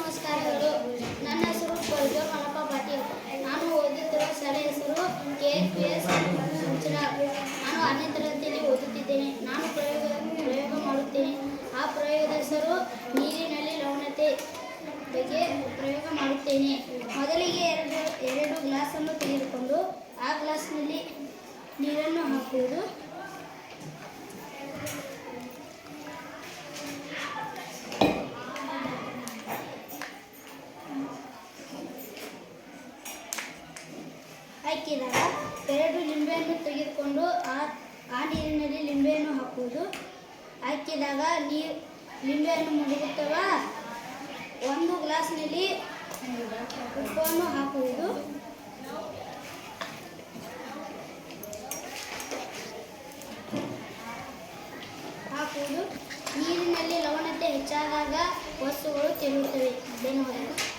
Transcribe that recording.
ನಮಸ್ಕಾರಗಳು ನನ್ನ ಹೆಸರು ಪ್ರಜ್ವಲ್ ಮನಪ್ಪ ಪಾಟೀಲ್. ನಾನು ಓದುತ್ತಿರುವ ಶಾಲೆ ಹೆಸರು ಕೆ ಪಿ ಎಸ್ ನಾನು ಆರನೇ ತರಗತಿಯಲ್ಲಿ ಓದುತ್ತಿದ್ದೇನೆ. ನಾನು ಪ್ರಯೋಗ ಪ್ರಯೋಗ ಮಾಡುತ್ತೇನೆ. ಆ ಪ್ರಯೋಗದ ಹೆಸರು ನೀರಿನಲ್ಲಿ ಲವಣತೆ ಬಗ್ಗೆ ಪ್ರಯೋಗ ಮಾಡುತ್ತೇನೆ. ಮೊದಲಿಗೆ ಎರಡು ಎರಡು ಗ್ಲಾಸನ್ನು ತೆಗೆದುಕೊಂಡು ಆ ಗ್ಲಾಸ್ನಲ್ಲಿ ನೀರನ್ನು ಹಾಕುವುದು ಹಾಕಿದಾಗ ಎರಡು ಲಿಂಬೆಯನ್ನು ತೆಗೆದುಕೊಂಡು ಆ ಆ ನೀರಿನಲ್ಲಿ ಲಿಂಬೆಯನ್ನು ಹಾಕುವುದು. ಹಾಕಿದಾಗ ನೀರು ಲಿಂಬೆಯನ್ನು ಮುಳುಗುತ್ತವ ಒಂದು ಗ್ಲಾಸ್ನಲ್ಲಿ ಉಪ್ಪನ್ನು ಹಾಕುವುದು. ಹಾಕುವುದು. ನೀರಿನಲ್ಲಿ ಲವಣತೆ ಹೆಚ್ಚಾದಾಗ ವಸ್ತುಗಳು ತೆಗೆಯುತ್ತವೆ ಧನ್ಯವಾದಗಳು.